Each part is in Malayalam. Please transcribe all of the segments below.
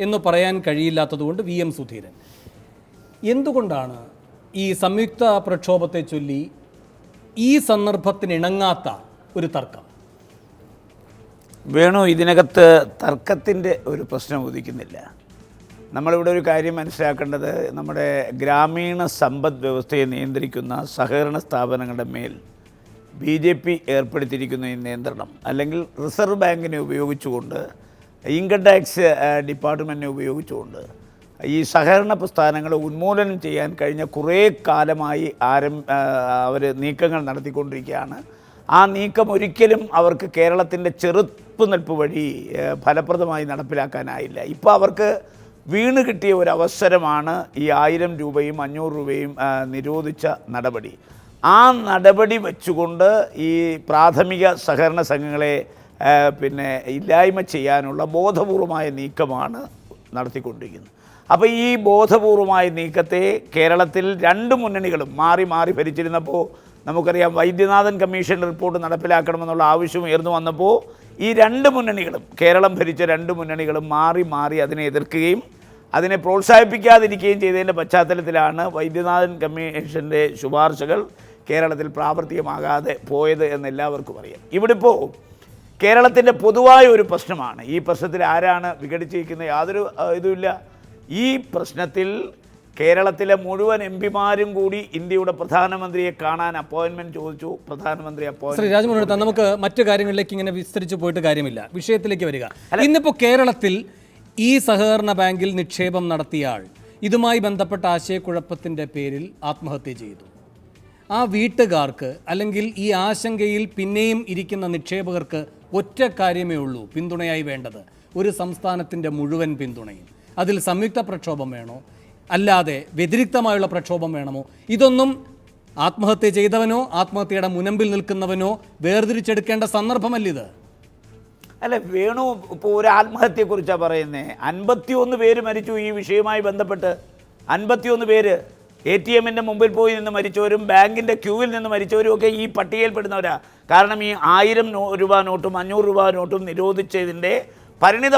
എന്ന് പറയാൻ കഴിയില്ലാത്തതുകൊണ്ട് വി എം സുധീരൻ. എന്തുകൊണ്ടാണ് ഈ സംയുക്ത പ്രക്ഷോഭത്തെ ചൊല്ലി ഈ സന്ദർഭത്തിന് ഇണങ്ങാത്ത ഒരു തർക്കം? വേണു ഇതിനകത്ത് തർക്കത്തിന്റെ ഒരു പ്രശ്നം ഉദിക്കുന്നില്ല. നമ്മളിവിടെ ഒരു കാര്യം മനസ്സിലാക്കേണ്ടത് നമ്മുടെ ഗ്രാമീണ സമ്പദ് വ്യവസ്ഥയെ നിയന്ത്രിക്കുന്ന സഹകരണ സ്ഥാപനങ്ങളുടെ മേൽ ബി ജെ പി ഏർപ്പെടുത്തിയിരിക്കുന്ന ഈ നിയന്ത്രണം അല്ലെങ്കിൽ റിസർവ് ബാങ്കിനെ ഉപയോഗിച്ചുകൊണ്ട് ഇൻകം ടാക്സ് ഡിപ്പാർട്ട്മെന്റിനെ ഉപയോഗിച്ചുകൊണ്ട് ഈ സഹകരണ പ്രസ്ഥാനങ്ങളെ ഉന്മൂലനം ചെയ്യാൻ കഴിഞ്ഞ കുറേ കാലമായി ആരം അവർ നീക്കങ്ങൾ നടത്തിക്കൊണ്ടിരിക്കുകയാണ്. ആ നീക്കം ഒരിക്കലും അവർക്ക് കേരളത്തിന്റെ ചെറുപ്പ് നിൽപ്പ് വഴി ഫലപ്രദമായി നടപ്പിലാക്കാനായില്ല. ഇപ്പോൾ അവർക്ക് വീണ് കിട്ടിയ ഒരു അവസരമാണ് ഈ ആയിരം രൂപയും അഞ്ഞൂറ് രൂപയും നിരോധിച്ച നടപടി. ആ നടപടി വെച്ചുകൊണ്ട് ഈ പ്രാഥമിക സഹകരണ സംഘങ്ങളെ പിന്നെ ഇല്ലായ്മ ചെയ്യാനുള്ള ബോധപൂർവമായ നീക്കമാണ് നടത്തിക്കൊണ്ടിരിക്കുന്നത്. അപ്പോൾ ഈ ബോധപൂർവമായ നീക്കത്തെ കേരളത്തിൽ രണ്ട് മുന്നണികളും മാറി മാറി ഭരിച്ചിരുന്നപ്പോൾ നമുക്കറിയാം വൈദ്യനാഥൻ കമ്മീഷൻ റിപ്പോർട്ട് നടപ്പിലാക്കണമെന്നുള്ള ആവശ്യം ഉയർന്നു വന്നപ്പോൾ ഈ രണ്ട് മുന്നണികളും കേരളം ഭരിച്ച രണ്ട് മുന്നണികളും മാറി മാറി അതിനെ എതിർക്കുകയും അതിനെ പ്രോത്സാഹിപ്പിക്കാതിരിക്കുകയും ചെയ്തതിന്റെ പശ്ചാത്തലത്തിലാണ് വൈദ്യനാഥൻ കമ്മീഷന്റെ ശുപാർശകൾ കേരളത്തിൽ പ്രാവർത്തികമാകാതെ പോയത് എന്ന് എല്ലാവർക്കും അറിയാം. ഇവിടെ ഇപ്പോൾ കേരളത്തിന്റെ പൊതുവായ ഒരു പ്രശ്നമാണ്. ഈ പ്രശ്നത്തിൽ ആരാണ് വിഘടിച്ചിരിക്കുന്നത്? യാതൊരു ഇതുമില്ല. ഈ പ്രശ്നത്തിൽ കേരളത്തിലെ മുഴുവൻ എം പിമാരും കൂടി ഇന്ത്യയുടെ പ്രധാനമന്ത്രിയെ കാണാൻ അപ്പോയിൻമെന്റ് ചോദിച്ചു. പ്രധാനമന്ത്രി ശ്രീ രാജ്മോഹൻ നമുക്ക് മറ്റു കാര്യങ്ങളിലേക്ക് ഇങ്ങനെ വിസ്തരിച്ച് പോയിട്ട് കാര്യമില്ല. വിഷയത്തിലേക്ക് വരിക. ഇന്നിപ്പോൾ കേരളത്തിൽ ഈ സഹകരണ ബാങ്കിൽ നിക്ഷേപം നടത്തിയ ആൾ ഇതുമായി ബന്ധപ്പെട്ട ആശയക്കുഴപ്പത്തിന്റെ പേരിൽ ആത്മഹത്യ ചെയ്തു. ആ വീട്ടുകാർക്ക് അല്ലെങ്കിൽ ഈ ആശങ്കയിൽ പിന്നെയും ഇരിക്കുന്ന നിക്ഷേപകർക്ക് ഒറ്റ കാര്യമേ ഉള്ളൂ പിന്തുണയായി വേണ്ടത്. ഒരു സംസ്ഥാനത്തിന്റെ മുഴുവൻ പിന്തുണയും. അതിൽ സംയുക്ത പ്രക്ഷോഭം വേണോ? അല്ലാതെ വ്യതിരിക്തമായുള്ള പ്രക്ഷോഭം വേണമോ? ഇതൊന്നും ആത്മഹത്യ ചെയ്തവനോ ആത്മഹത്യയുടെ മുനമ്പിൽ നിൽക്കുന്നവനോ വേർതിരിച്ചെടുക്കേണ്ട സന്ദർഭമല്ലിത് അല്ല വേണു ഇപ്പോൾ ഒരു ആത്മഹത്യയെക്കുറിച്ചാണ് പറയുന്നത് അൻപത്തിയൊന്ന് പേര് മരിച്ചു ഈ വിഷയവുമായി ബന്ധപ്പെട്ട്. അൻപത്തിയൊന്ന് പേര് എ ടി എമ്മിന്റെ മുമ്പിൽ പോയി നിന്ന് മരിച്ചവരും ബാങ്കിന്റെ ക്യൂവിൽ നിന്ന് മരിച്ചവരും ഒക്കെ ഈ പട്ടികയിൽപ്പെടുന്നവരാ. കാരണം ഈ ആയിരം രൂപ നോട്ടും അഞ്ഞൂറ് രൂപ നോട്ടും നിരോധിച്ചതിന്റെ പരിണിത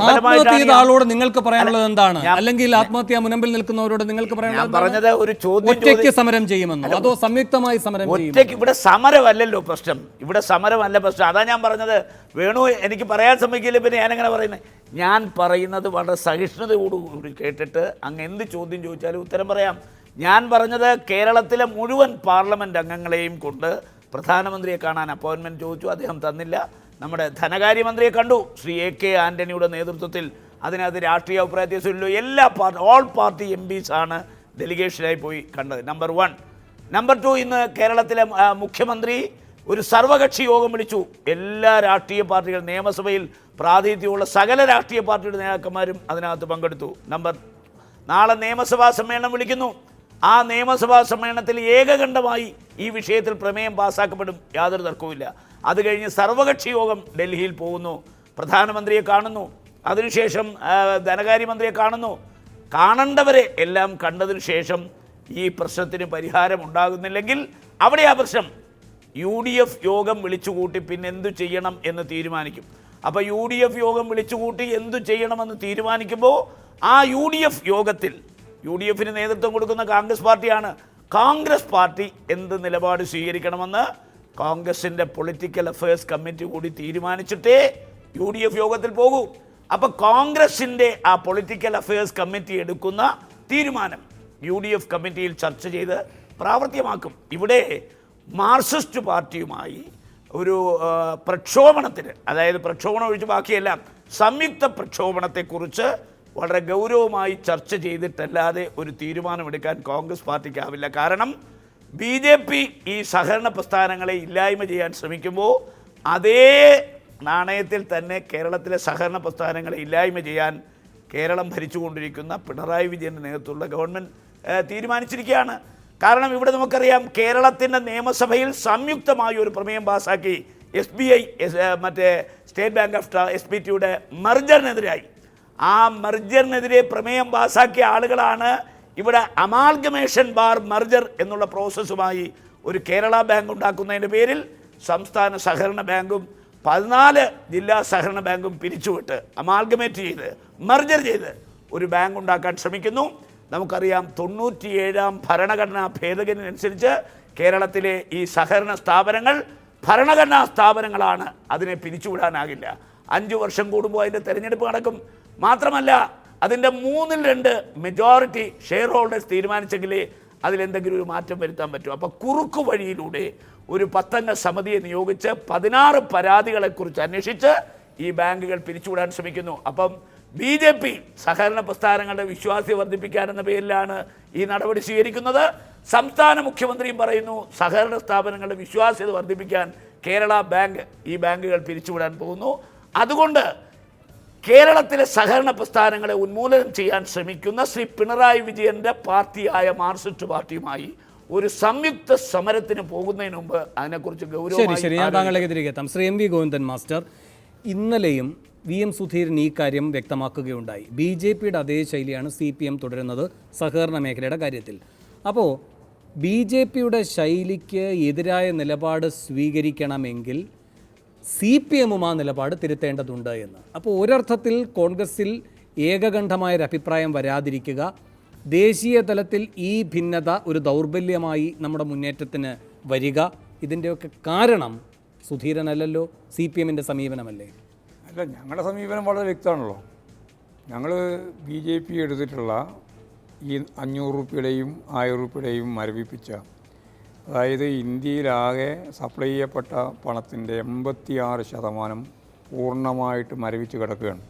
ആളോട് നിങ്ങൾക്ക് പറയാനുള്ളത് എന്താണ്? അല്ലെങ്കിൽ ആത്മഹത്യ മുനമ്പിൽ നിൽക്കുന്നവരോട് നിങ്ങൾക്ക് ഞാൻ പറയാനുള്ളത് പറഞ്ഞത് ഒരു ചോദ്യം ഒറ്റയ്ക്ക് സമരം ചെയ്യുമെന്നോ? അതോ സംയുക്തമായി സമരം ഒറ്റയ്ക്ക് ഇവിടെ സമരമല്ലല്ലോ പ്രശ്നം. ഇവിടെ സമരമല്ല പ്രശ്നം. അതാ ഞാൻ പറഞ്ഞത്. വേണു എനിക്ക് പറയാൻ സമ്മതിക്കില്ല പിന്നെ ഞാനെങ്ങനെ പറയുന്നത് ഞാൻ പറയുന്നത് വളരെ സഹിഷ്ണുതയോടുകൂടി കേട്ടിട്ട് അങ്ങ് എന്ത് ചോദ്യം ചോദിച്ചാലും ഉത്തരം പറയാം. ഞാൻ പറഞ്ഞത് കേരളത്തിലെ മുഴുവൻ പാർലമെന്റ് അംഗങ്ങളെയും കൊണ്ട് പ്രധാനമന്ത്രിയെ കാണാൻ അപ്പോയിൻമെന്റ് ചോദിച്ചു അദ്ദേഹം തന്നില്ല. നമ്മുടെ ധനകാര്യമന്ത്രിയെ കണ്ടു. ശ്രീ എ കെ ആന്റണിയുടെ നേതൃത്വത്തിൽ അതിനകത്ത് രാഷ്ട്രീയ അഭിപ്രായ വ്യത്യാസമില്ലല്ലോ എല്ലാ പാർട്ടി ഓൾ പാർട്ടി എം ആണ് ഡെലിഗേഷനായി പോയി കണ്ടത്. നമ്പർ വൺ നമ്പർ ടു ഇന്ന് കേരളത്തിലെ മുഖ്യമന്ത്രി ഒരു സർവകക്ഷി യോഗം വിളിച്ചു. എല്ലാ രാഷ്ട്രീയ പാർട്ടികൾ നിയമസഭയിൽ പ്രാതിനിധ്യമുള്ള സകല രാഷ്ട്രീയ പാർട്ടിയുടെ നേതാക്കന്മാരും അതിനകത്ത് പങ്കെടുത്തു. നമ്പർ നാളെ നിയമസഭാ സമ്മേളനം വിളിക്കുന്നു. ആ നിയമസഭാ സമ്മേളനത്തിൽ ഏകകണ്ഠമായി ഈ വിഷയത്തിൽ പ്രമേയം പാസ്സാക്കപ്പെടും യാതൊരു തർക്കവുമില്ല. അത് കഴിഞ്ഞ് സർവകക്ഷി യോഗം ഡൽഹിയിൽ പോകുന്നു. പ്രധാനമന്ത്രിയെ കാണുന്നു. അതിനുശേഷം ധനകാര്യമന്ത്രിയെ കാണുന്നു. കാണേണ്ടവരെ എല്ലാം കണ്ടതിന് ശേഷം ഈ പ്രശ്നത്തിന് പരിഹാരം ഉണ്ടാകുന്നില്ലെങ്കിൽ അവിടെ ആ പ്രശ്നം യു ഡി എഫ് യോഗം വിളിച്ചുകൂട്ടി പിന്നെ എന്തു ചെയ്യണം എന്ന് തീരുമാനിക്കും. അപ്പോൾ യു ഡി എഫ് യോഗം വിളിച്ചുകൂട്ടി എന്തു ചെയ്യണമെന്ന് തീരുമാനിക്കുമ്പോൾ ആ യു ഡി എഫ് യോഗത്തിൽ യു ഡി എഫിന് നേതൃത്വം കൊടുക്കുന്ന കോൺഗ്രസ് പാർട്ടിയാണ്. കോൺഗ്രസ് പാർട്ടി എന്ത് നിലപാട് സ്വീകരിക്കണമെന്ന് കോൺഗ്രസിന്റെ പൊളിറ്റിക്കൽ അഫയേഴ്സ് കമ്മിറ്റി കൂടി തീരുമാനിച്ചിട്ടേ യു ഡി എഫ് യോഗത്തിൽ പോകൂ. അപ്പോൾ കോൺഗ്രസിന്റെ ആ പൊളിറ്റിക്കൽ അഫയേഴ്സ് കമ്മിറ്റി എടുക്കുന്ന തീരുമാനം യു ഡി എഫ് കമ്മിറ്റിയിൽ ചർച്ച ചെയ്ത് പ്രാവർത്തികമാക്കും. ഇവിടെ മാർക്സിസ്റ്റ് പാർട്ടിയുമായി ഒരു പ്രക്ഷോഭണത്തിന് അതായത് പ്രക്ഷോഭണം ഒഴിച്ച് ബാക്കിയെല്ലാം സംയുക്ത പ്രക്ഷോഭണത്തെക്കുറിച്ച് വളരെ ഗൗരവമായി ചർച്ച ചെയ്തിട്ടല്ലാതെ ഒരു തീരുമാനമെടുക്കാൻ കോൺഗ്രസ് പാർട്ടിക്കാവില്ല. കാരണം ബി ജെ പി ഈ സഹകരണ പ്രസ്ഥാനങ്ങളെ ഇല്ലായ്മ ചെയ്യാൻ ശ്രമിക്കുമ്പോൾ അതേ നാണയത്തിൽ തന്നെ കേരളത്തിലെ സഹകരണ പ്രസ്ഥാനങ്ങളെ ഇല്ലായ്മ ചെയ്യാൻ കേരളം ഭരിച്ചുകൊണ്ടിരിക്കുന്ന പിണറായി വിജയന്റെ നേതൃത്വമുള്ള ഗവൺമെന്റ് തീരുമാനിച്ചിരിക്കുകയാണ്. കാരണം ഇവിടെ നമുക്കറിയാം കേരളത്തിന്റെ നിയമസഭയിൽ സംയുക്തമായി ഒരു പ്രമേയം പാസ്സാക്കി എസ് ബി ഐ മറ്റേ state bank of S B ടിയുടെ മർജറിനെതിരായി. ആ മെർജറിനെതിരെ പ്രമേയം പാസാക്കിയ ആളുകളാണ് ഇവിടെ അമാൽഗമേഷൻ ബാർ മർജർ എന്നുള്ള പ്രോസസ്സുമായി ഒരു കേരള ബാങ്ക് ഉണ്ടാക്കുന്നതിന്റെ പേരിൽ സംസ്ഥാന സഹകരണ ബാങ്കും പതിനാല് ജില്ലാ സഹകരണ ബാങ്കും പിരിച്ചുവിട്ട് അമാൽഗമേറ്റ് ചെയ്ത് മർജർ ചെയ്ത് ഒരു ബാങ്ക് ഉണ്ടാക്കാൻ ശ്രമിക്കുന്നു. നമുക്കറിയാം തൊണ്ണൂറ്റിയേഴാം ഭരണഘടനാ ഭേദഗതി അനുസരിച്ച് കേരളത്തിലെ ഈ സഹകരണ സ്ഥാപനങ്ങൾ ഭരണഘടനാ സ്ഥാപനങ്ങളാണ് അതിനെ പിരിച്ചുവിടാനാകില്ല. അഞ്ച് വർഷം കൂടുമ്പോൾ അതിന്റെ തെരഞ്ഞെടുപ്പ് നടക്കും. മാത്രമല്ല അതിന്റെ മൂന്നിൽ രണ്ട് മെജോറിറ്റി ഷെയർ ഹോൾഡേഴ്സ് തീരുമാനിച്ചെങ്കിലേ അതിലെന്തെങ്കിലും ഒരു മാറ്റം വരുത്താൻ പറ്റും. അപ്പോൾ കുറുക്കു വഴിയിലൂടെ ഒരു പത്തംഗ സമിതിയെ നിയോഗിച്ച് പതിനാറ് പരാതികളെക്കുറിച്ച് അന്വേഷിച്ച് ഈ ബാങ്കുകൾ പിരിച്ചുവിടാൻ ശ്രമിക്കുന്നു. അപ്പം ബി ജെ പി സഹകരണ പ്രസ്ഥാനങ്ങളുടെ വിശ്വാസ്യത വർദ്ധിപ്പിക്കാനെന്ന പേരിലാണ് ഈ നടപടി സ്വീകരിക്കുന്നത്. സംസ്ഥാന മുഖ്യമന്ത്രിയും പറയുന്നു സഹകരണ സ്ഥാപനങ്ങളുടെ വിശ്വാസ്യത വർദ്ധിപ്പിക്കാൻ കേരള ബാങ്ക് ഈ ബാങ്കുകൾ പിരിച്ചുവിടാൻ പോകുന്നു. അതുകൊണ്ട് കേരളത്തിലെ സഹകരണ പ്രസ്ഥാനങ്ങളെ ഉന്മൂലനം ചെയ്യാൻ ശ്രമിക്കുന്ന ശ്രീ പിണറായി വിജയന്റെ പാർട്ടിയായ മാർക്സിസ്റ്റ് പാർട്ടിയുമായി ഒരു സംയുക്ത സമരത്തിന് പോകുന്നതിന് മുമ്പ് അതിനെക്കുറിച്ച് ശരി ഗൗരവമായി ശരി ഞാൻ താങ്കളിലേക്ക് തിരികെ എത്താം. Shri M V Govindan master. ഇന്നലെയും വി എം സുധീരൻ ഈ കാര്യം വ്യക്തമാക്കുകയുണ്ടായി. ബി ജെ പിയുടെ അതേ ശൈലിയാണ് സി പി എം തുടരുന്നത് സഹകരണ മേഖലയുടെ കാര്യത്തിൽ. അപ്പോൾ ബി ജെ പിയുടെ ശൈലിക്ക് എതിരായ നിലപാട് സ്വീകരിക്കണമെങ്കിൽ സി പി എമ്മും ആ നിലപാട് തിരുത്തേണ്ടതുണ്ട് എന്ന്. അപ്പോൾ ഒരർത്ഥത്തിൽ കോൺഗ്രസിൽ ഏകകണ്ഠമായൊരു അഭിപ്രായം വരാതിരിക്കുക. ദേശീയ തലത്തിൽ ഈ ഭിന്നത ഒരു ദൗർബല്യമായി നമ്മുടെ മുന്നേറ്റത്തിന് വരിക. ഇതിന്റെയൊക്കെ കാരണം സുധീരനല്ലല്ലോ സി പി എമ്മിന്റെ സമീപനമല്ലേ? അല്ല ഞങ്ങളുടെ സമീപനം വളരെ വ്യക്തമാണല്ലോ. ഞങ്ങൾ ബി ജെ പി എടുത്തിട്ടുള്ള ഈ അഞ്ഞൂറ് റുപ്യയുടെയും ആയിരം റുപ്യയുടെയും മരവിപ്പിച്ച അതായത് ഇന്ത്യയിലാകെ സപ്ലൈ ചെയ്യപ്പെട്ട പണത്തിന്റെ എൺപത്തിയാറ് ശതമാനം പൂർണമായിട്ട് മരവിച്ച് കിടക്കുകയാണ്.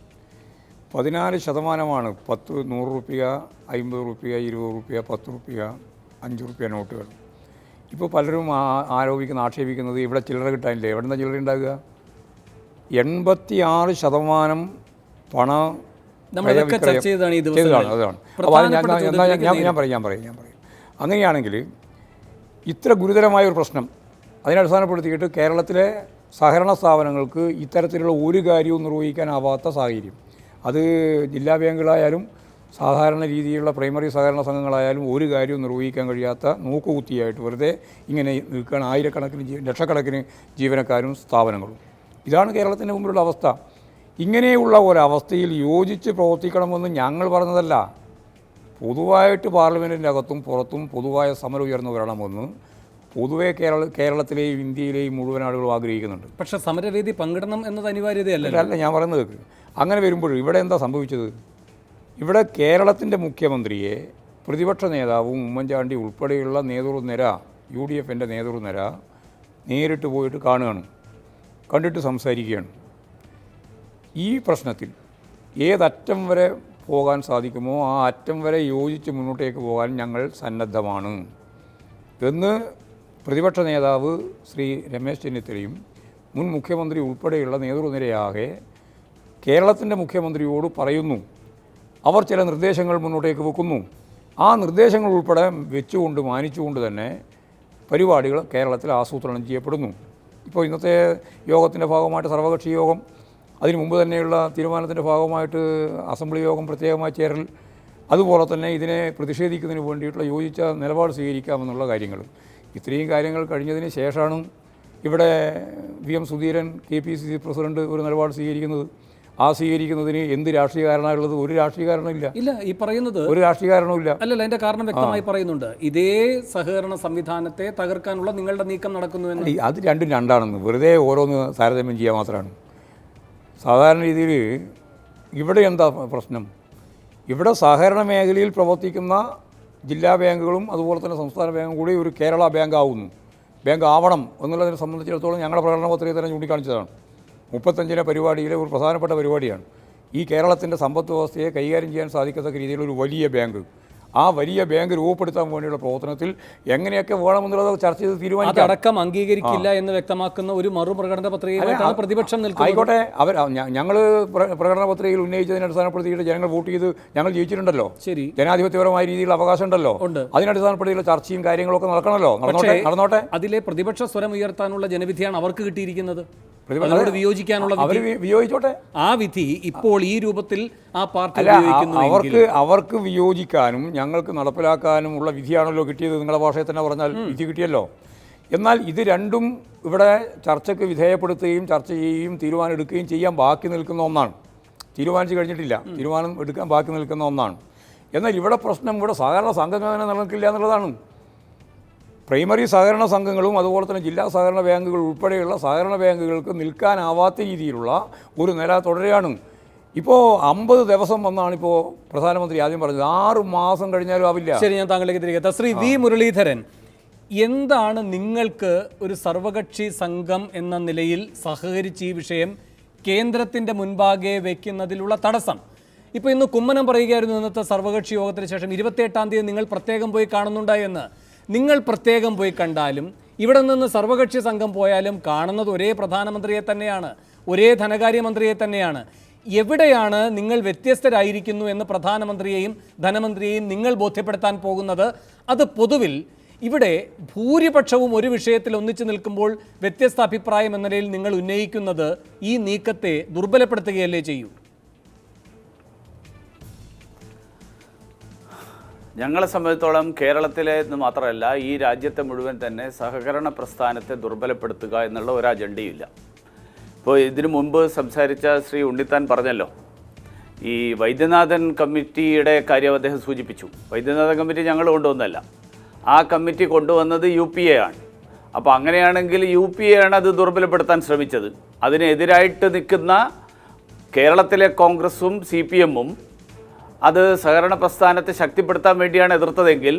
പതിനാല് ശതമാനമാണ് പത്ത് നൂറ് റുപ്യ അമ്പത് റുപ്യ ഇരുപത് റുപ്യ പത്ത് റുപ്യ അഞ്ച് റുപ്യ നോട്ടുകൾ. ഇപ്പോൾ പലരും ആരോപിക്കുന്ന ആക്ഷേപിക്കുന്നത് ഇവിടെ ചില്ലറ കിട്ടാനില്ലേ? എവിടെ നിന്നാണ് ചില്ലറ ഉണ്ടാകുക എൺപത്തിയാറ് ശതമാനം പണം ചെയ്തതാണ്. അതാണ്. ഞാൻ പറയാം ഞാൻ പറയാം ഞാൻ പറയാം. അങ്ങനെയാണെങ്കിൽ ഇത്ര ഗുരുതരമായ ഒരു പ്രശ്നം അതിനെ അടിസ്ഥാനപ്പെടുത്തിയിട്ട് കേരളത്തിലെ സഹകരണ സ്ഥാപനങ്ങൾക്ക് ഇത്തരത്തിലുള്ള ഒരു കാര്യവും നിർവഹിക്കാനാവാത്ത സാഹചര്യം. അത് ജില്ലാ ബാങ്കുകളായാലും സാധാരണ രീതിയിലുള്ള പ്രൈമറി സഹകരണ സംഘങ്ങളായാലും ഒരു കാര്യവും നിർവഹിക്കാൻ കഴിയാത്ത നോക്കുകുത്തിയായിട്ട് വെറുതെ ഇങ്ങനെ നിൽക്കുകയാണ് ആയിരക്കണക്കിന് ലക്ഷക്കണക്കിന് ജീവനക്കാരും സ്ഥാപനങ്ങളും. ഇതാണ് കേരളത്തിന്റെ മുമ്പിലുള്ള അവസ്ഥ. ഇങ്ങനെയുള്ള ഒരവസ്ഥയിൽ യോജിച്ച് പ്രവർത്തിക്കണമെന്ന് ഞങ്ങൾ പറഞ്ഞതല്ല. പൊതുവായിട്ട് പാർലമെന്റിന്റെ അകത്തും പുറത്തും പൊതുവായ സമരം ഉയർന്നു വരണമെന്ന് പൊതുവെ കേരള കേരളത്തിലെയും ഇന്ത്യയിലെയും മുഴുവൻ ആളുകളും ആഗ്രഹിക്കുന്നുണ്ട്. പക്ഷേ സമരവേദി പങ്കിടണം എന്നത് അനിവാര്യതയല്ല അല്ല ഞാൻ പറയുന്നത് കേൾക്ക് അങ്ങനെ വരുമ്പോൾ ഇവിടെ എന്താ സംഭവിച്ചത്? ഇവിടെ കേരളത്തിന്റെ മുഖ്യമന്ത്രിയെ പ്രതിപക്ഷ നേതാവും ഉമ്മൻചാണ്ടി ഉൾപ്പെടെയുള്ള നേതൃനിര യു ഡി എഫിന്റെ നേതൃനിര നേരിട്ട് പോയിട്ട് കാണുകയാണ്. കണ്ടിട്ട് സംസാരിക്കുകയാണ്. ഈ പ്രശ്നത്തിൽ ഏതറ്റം വരെ പോകാൻ സാധിക്കുമോ? ആ അറ്റം വരെ യോജിച്ച് മുന്നോട്ടേക്ക് പോകാൻ ഞങ്ങൾ സന്നദ്ധമാണ്. എന്ന് പ്രതിപക്ഷ നേതാവ് ശ്രീ രമേശ് ചെന്നിത്തലയും മുൻ മുഖ്യമന്ത്രി ഉൾപ്പെടെയുള്ള നേതൃനിരയാകെ കേരളത്തിന്റെ മുഖ്യമന്ത്രിയോട് പറയുന്നു. അവർ ചില നിർദ്ദേശങ്ങൾ മുന്നോട്ടേക്ക് വെക്കുന്നു. ആ നിർദ്ദേശങ്ങൾ ഉൾപ്പെടെ വെച്ചുകൊണ്ട് മാനിച്ചുകൊണ്ട് തന്നെ പരിപാടികൾ കേരളത്തിൽ ആസൂത്രണം ചെയ്യപ്പെടുന്നു. ഇപ്പോൾ ഇന്നത്തെ യോഗത്തിന്റെ ഭാഗമായിട്ട് സർവകക്ഷി യോഗം അതിനു മുമ്പ് തന്നെയുള്ള തീരുമാനത്തിന്റെ ഭാഗമായിട്ട് അസംബ്ലി യോഗം പ്രത്യേകമായി ചേരൽ അതുപോലെ തന്നെ ഇതിനെ പ്രതിഷേധിക്കുന്നതിന് വേണ്ടിയിട്ടുള്ള യോജിച്ച നിലപാട് സ്വീകരിക്കാമെന്നുള്ള കാര്യങ്ങൾ ഇത്രയും കാര്യങ്ങൾ കഴിഞ്ഞതിന് ശേഷമാണ് ഇവിടെ V M Sudheeran K P C C president ഒരു നിലപാട് സ്വീകരിക്കുന്നത്. ആ സ്വീകരിക്കുന്നതിന് എന്ത് രാഷ്ട്രീയ കാരണമുള്ളത് ഒരു രാഷ്ട്രീയ കാരണമില്ല ഇല്ല ഈ പറയുന്നത് ഒരു രാഷ്ട്രീയ കാരണവുമില്ല അല്ലല്ല അതിന്റെ കാരണം വ്യക്തമായി പറയുന്നുണ്ട്. ഇതേ സഹകരണ സംവിധാനത്തെ തകർക്കാനുള്ള നിങ്ങളുടെ നീക്കം നടക്കുന്നു അത് രണ്ടും രണ്ടാണെന്ന്. വെറുതെ ഓരോന്ന് താരതമ്യം ചെയ്യാൻ മാത്രമാണ്. സാധാരണ രീതിയിൽ ഇവിടെ എന്താ പ്രശ്നം? ഇവിടെ സഹകരണ മേഖലയിൽ പ്രവർത്തിക്കുന്ന ജില്ലാ ബാങ്കുകളും അതുപോലെ തന്നെ സംസ്ഥാന ബാങ്കും കൂടി ഒരു കേരള ബാങ്ക് ആവുന്നു ബാങ്ക് ആവണം എന്നുള്ളതിനെ സംബന്ധിച്ചിടത്തോളം ഞങ്ങളുടെ പ്രകടന പത്രിക തന്നെ ചൂണ്ടിക്കാണിച്ചതാണ്. മുപ്പത്തഞ്ചിലെ പരിപാടിയിലെ ഒരു പ്രധാനപ്പെട്ട പരിപാടിയാണ്. ഈ കേരളത്തിന്റെ സമ്പദ് വ്യവസ്ഥയെ കൈകാര്യം ചെയ്യാൻ സാധിക്കത്തക്ക രീതിയിലുള്ള ഒരു വലിയ ബാങ്ക്. ആ വലിയ ബാങ്ക് രൂപപ്പെടുത്താൻ വേണ്ടിയുള്ള പ്രവർത്തനത്തിൽ എങ്ങനെയൊക്കെ വേണമെന്നുള്ളത് ചർച്ച ചെയ്ത് തീരുമാനിക്കാം. അടക്കം അംഗീകരിക്കില്ല എന്ന് വ്യക്തമാക്കുന്ന ഒരു മറുപ്രകടന പത്രികയിലാണ് പ്രതിപക്ഷം ആയിക്കോട്ടെ അവർ ഞങ്ങൾ പ്രകടന പത്രികയിൽ ഉന്നയിച്ചതിനെ അടിസ്ഥാനപ്പെടുത്തിയിട്ട് ജനങ്ങൾ വോട്ട് ചെയ്ത് ഞങ്ങൾ ജയിച്ചിട്ടുണ്ടല്ലോ. ശരി. ജനാധിപത്യപരമായ രീതിയിലുള്ള അവകാശം ഉണ്ടല്ലോ. ഉണ്ട്. അതിനടിസ്ഥാനപ്പെടുത്തിയുള്ള ചർച്ചയും കാര്യങ്ങളൊക്കെ നടക്കണമല്ലോ നടന്നോട്ടെ? അതിലെ പ്രതിപക്ഷ സ്വരം ഉയർത്താനുള്ള ജനവിധിയാണ് അവർക്ക് കിട്ടിയിരിക്കുന്നത്. പ്രതിപക്ഷ- അവരോട് വിയോജിക്കാനുള്ള അവർ വിയോജിച്ചോട്ടെ. ആ വിധി ഇപ്പോൾ ഈ രൂപത്തിൽ ആ പാർട്ടി അവർക്ക് അവർക്ക് വിയോജിക്കാനും ഞങ്ങൾക്ക് നടപ്പിലാക്കാനും ഉള്ള വിധിയാണല്ലോ കിട്ടിയത്. നിങ്ങളുടെ ഭാഷയിൽ തന്നെ പറഞ്ഞാൽ വിധി കിട്ടിയല്ലോ. എന്നാൽ ഇത് രണ്ടും ഇവിടെ ചർച്ചയ്ക്ക് വിധേയപ്പെടുത്തുകയും ചർച്ച ചെയ്യുകയും തീരുമാനം എടുക്കുകയും ചെയ്യാൻ ബാക്കി നിൽക്കുന്ന ഒന്നാണ്. തീരുമാനിച്ചു കഴിഞ്ഞിട്ടില്ല. തീരുമാനം എടുക്കാൻ ബാക്കി നിൽക്കുന്ന ഒന്നാണ്. എന്നാൽ ഇവിടെ പ്രശ്നം ഇവിടെ സാധാരണ സംഘടന നിലനിൽക്കില്ല എന്നുള്ളതാണ്. പ്രൈമറി സഹകരണ സംഘങ്ങളും അതുപോലെ തന്നെ ജില്ലാ സഹകരണ ബാങ്കുകൾ ഉൾപ്പെടെയുള്ള സഹകരണ ബാങ്കുകൾക്ക് നിൽക്കാനാവാത്ത രീതിയിലുള്ള ഒരു നില തുടരുകയാണ്. ഇപ്പോൾ അമ്പത് ദിവസം വന്നാണ് ഇപ്പോൾ പ്രധാനമന്ത്രി ആദ്യം പറഞ്ഞത്. ആറ് മാസം കഴിഞ്ഞാലും ആവില്ല. ശരി ഞാൻ താങ്കളിലേക്ക് തിരികെ. ശ്രീ വി മുരളീധരൻ എന്താണ് നിങ്ങൾക്ക് ഒരു സർവകക്ഷി സംഘം എന്ന നിലയിൽ സഹകരിച്ച് ഈ വിഷയം കേന്ദ്രത്തിന്റെ മുൻപാകെ വയ്ക്കുന്നതിലുള്ള തടസ്സം? ഇപ്പോൾ ഇന്ന് കുമ്മനം പറയുകയായിരുന്നു ഇന്നത്തെ സർവകക്ഷി യോഗത്തിന് ശേഷം. ഇരുപത്തിയെട്ടാം തീയതി നിങ്ങൾ പ്രത്യേകം പോയി കാണുന്നുണ്ടോ എന്ന് നിങ്ങൾ പ്രത്യേകം പോയി കണ്ടാലും ഇവിടെ നിന്ന് സർവകക്ഷി സംഘം പോയാലും കാണുന്നത് ഒരേ പ്രധാനമന്ത്രിയെ തന്നെയാണ് ഒരേ ധനകാര്യമന്ത്രിയെ തന്നെയാണ്. എവിടെയാണ് നിങ്ങൾ വ്യത്യസ്തരായിരിക്കുന്നു എന്ന് പ്രധാനമന്ത്രിയെയും ധനമന്ത്രിയെയും നിങ്ങൾ ബോധ്യപ്പെടുത്താൻ പോകുന്നത്? അത് പൊതുവിൽ ഇവിടെ ഭൂരിപക്ഷവും ഒരു വിഷയത്തിൽ ഒന്നിച്ചു നിൽക്കുമ്പോൾ വ്യത്യസ്ത അഭിപ്രായം എന്ന നിലയിൽ നിങ്ങൾ ഉന്നയിക്കുന്നത് ഈ നീക്കത്തെ ദുർബലപ്പെടുത്തുകയല്ലേ ചെയ്യൂ? ഞങ്ങളെ സംബന്ധിച്ചോളം കേരളത്തിലെ എന്ന് മാത്രമല്ല ഈ രാജ്യത്തെ മുഴുവൻ തന്നെ സഹകരണ പ്രസ്ഥാനത്തെ ദുർബലപ്പെടുത്തുക എന്നുള്ള ഒരു അജണ്ടയില്ല ഇപ്പോൾ ഇതിനു മുമ്പ് സംസാരിച്ച ശ്രീ ഉണ്ണിത്താൻ പറഞ്ഞല്ലോ ഈ വൈദ്യനാഥൻ കമ്മിറ്റിയുടെ കാര്യം അദ്ദേഹം സൂചിപ്പിച്ചു. വൈദ്യനാഥൻ കമ്മിറ്റി ഞങ്ങൾ കൊണ്ടുവന്നല്ല ആ കമ്മിറ്റി കൊണ്ടുവന്നത് യു പി എ ആണ്. അപ്പോൾ അങ്ങനെയാണെങ്കിൽ യു പി എ ആണ് അത് ദുർബലപ്പെടുത്താൻ ശ്രമിച്ചത്. അതിനെതിരായിട്ട് നിൽക്കുന്ന കേരളത്തിലെ കോൺഗ്രസും സി പി എമ്മും അത് സഹകരണ പ്രസ്ഥാനത്തെ ശക്തിപ്പെടുത്താൻ വേണ്ടിയാണ് എതിർത്തതെങ്കിൽ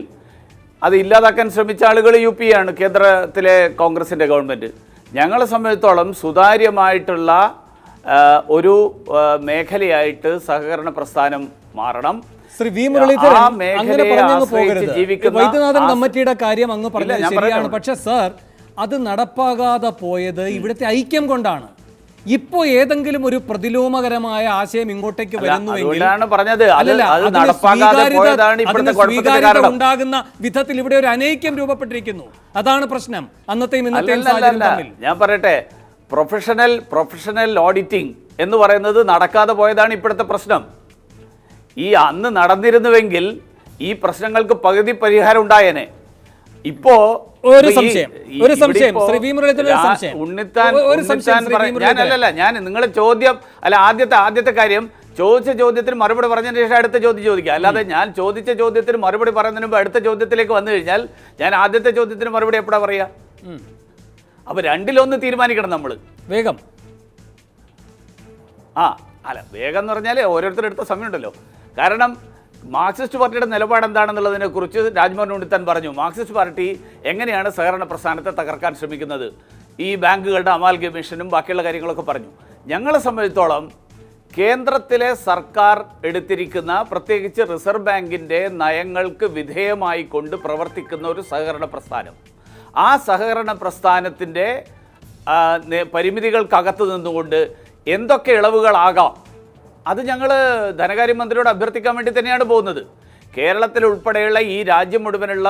അത് ഇല്ലാതാക്കാൻ ശ്രമിച്ച ആളുകൾ യു പി ആണ് കേന്ദ്രത്തിലെ കോൺഗ്രസിന്റെ ഗവൺമെന്റ്. ഞങ്ങളെ സംബന്ധിച്ചോളം സുതാര്യമായിട്ടുള്ള ഒരു മേഖലയായിട്ട് സഹകരണ പ്രസ്ഥാനം മാറണം. ശ്രീ വി മുരളീധരൻ അങ്ങനെ മേഖലയെ പറഞ്ഞങ്ങ് ആശ്രയിച്ച് പോകരുത് ജീവിക്കുന്ന വൈദ്യനാഥൻ കമ്മിറ്റിയുടെ കാര്യം അങ്ങ് പറഞ്ഞത് ശരിയാണ്. പക്ഷെ സാർ അത് നടപ്പാകാതെ പോയത് ഇവിടുത്തെ ഐക്യം കൊണ്ടാണ്. ഇപ്പോൾ ഏതെങ്കിലും ഒരു പ്രതിലോമകരമായ ആശയം ഇങ്ങോട്ടേക്ക് വരുന്നുവെങ്കിൽ കാരണം. ഉണ്ടാകുന്ന വിധത്തിൽ ഇവിടെ ഒരു അനൈക്യം രൂപപ്പെട്ടിരിക്കുന്നു. അതാണ് പ്രശ്നം. അന്നത്തെയും ഇന്നത്തെയും ഞാൻ പറയട്ടെ. പ്രൊഫഷണൽ പ്രൊഫഷണൽ ഓഡിറ്റിംഗ് എന്ന് പറയുന്നത് നടക്കാതെ പോയതാണ് ഇപ്പോഴത്തെ പ്രശ്നം. ഈ അന്ന് നടന്നിരുന്നുവെങ്കിൽ ഈ പ്രശ്നങ്ങൾക്ക് പകുതി പരിഹാരം ഉണ്ടായേനെ. ഇപ്പോ ഒരു സംശയം, ഒരു സംശയം. ശ്രീ വി മുരളീധരൻ ഒരു സംശയം. ഉണ്ണിത്താൻ ഒരു- സംശയം. ഞാനല്ലല്ല ഞാൻ നിങ്ങൾ ചോദ്യം അല്ല ആദ്യത്തെ ആദ്യത്തെ കാര്യം ചോദിച്ച ചോദ്യത്തിന് മറുപടി പറഞ്ഞതിന് ശേഷം അടുത്ത ചോദ്യം ചോദിക്കുക അല്ലാതെ ഞാൻ ചോദിച്ച ചോദ്യത്തിന് മറുപടി പറയുന്നതിന് മുമ്പ് അടുത്ത ചോദ്യത്തിലേക്ക് വന്നു കഴിഞ്ഞാൽ ഞാൻ ആദ്യത്തെ ചോദ്യത്തിന് മറുപടി എപ്പോഴാ പറയാ ഉം. അപ്പൊ രണ്ടിലൊന്ന് തീരുമാനിക്കണം നമ്മൾ വേഗം ആ അല്ല വേഗം എന്ന് പറഞ്ഞാൽ ഓരോരുത്തരെടുത്ത സമയമുണ്ടല്ലോ കാരണം മാർക്സിസ്റ്റ് പാർട്ടിയുടെ നിലപാട് എന്താണെന്നുള്ളതിനെ കുറിച്ച് രാജ്മോഹൻ ഉണ്ണിത്താൻ പറഞ്ഞു. മാർക്സിസ്റ്റ് പാർട്ടി എങ്ങനെയാണ് സഹകരണ പ്രസ്ഥാനത്തെ തകർക്കാൻ ശ്രമിക്കുന്നത്? ഈ ബാങ്കുകളുടെ അമാൽഗമേഷനും ബാക്കിയുള്ള കാര്യങ്ങളൊക്കെ പറഞ്ഞു. ഞങ്ങളെ സംബന്ധിച്ചോളം കേന്ദ്രത്തിലെ സർക്കാർ എടുത്തിരിക്കുന്ന പ്രത്യേകിച്ച് റിസർവ് ബാങ്കിന്റെ നയങ്ങൾക്ക് വിധേയമായി കൊണ്ട് പ്രവർത്തിക്കുന്ന ഒരു സഹകരണ പ്രസ്ഥാനം. ആ സഹകരണ പ്രസ്ഥാനത്തിന്റെ പരിമിതികൾക്കകത്ത് നിന്നുകൊണ്ട് എന്തൊക്കെ ഇളവുകളാകാം അത് ഞങ്ങൾ ധനകാര്യമന്ത്രിയോട് അഭ്യർത്ഥിക്കാൻ വേണ്ടി തന്നെയാണ് പോകുന്നത്. കേരളത്തിൽ ഉൾപ്പെടെയുള്ള ഈ രാജ്യം മുഴുവനുള്ള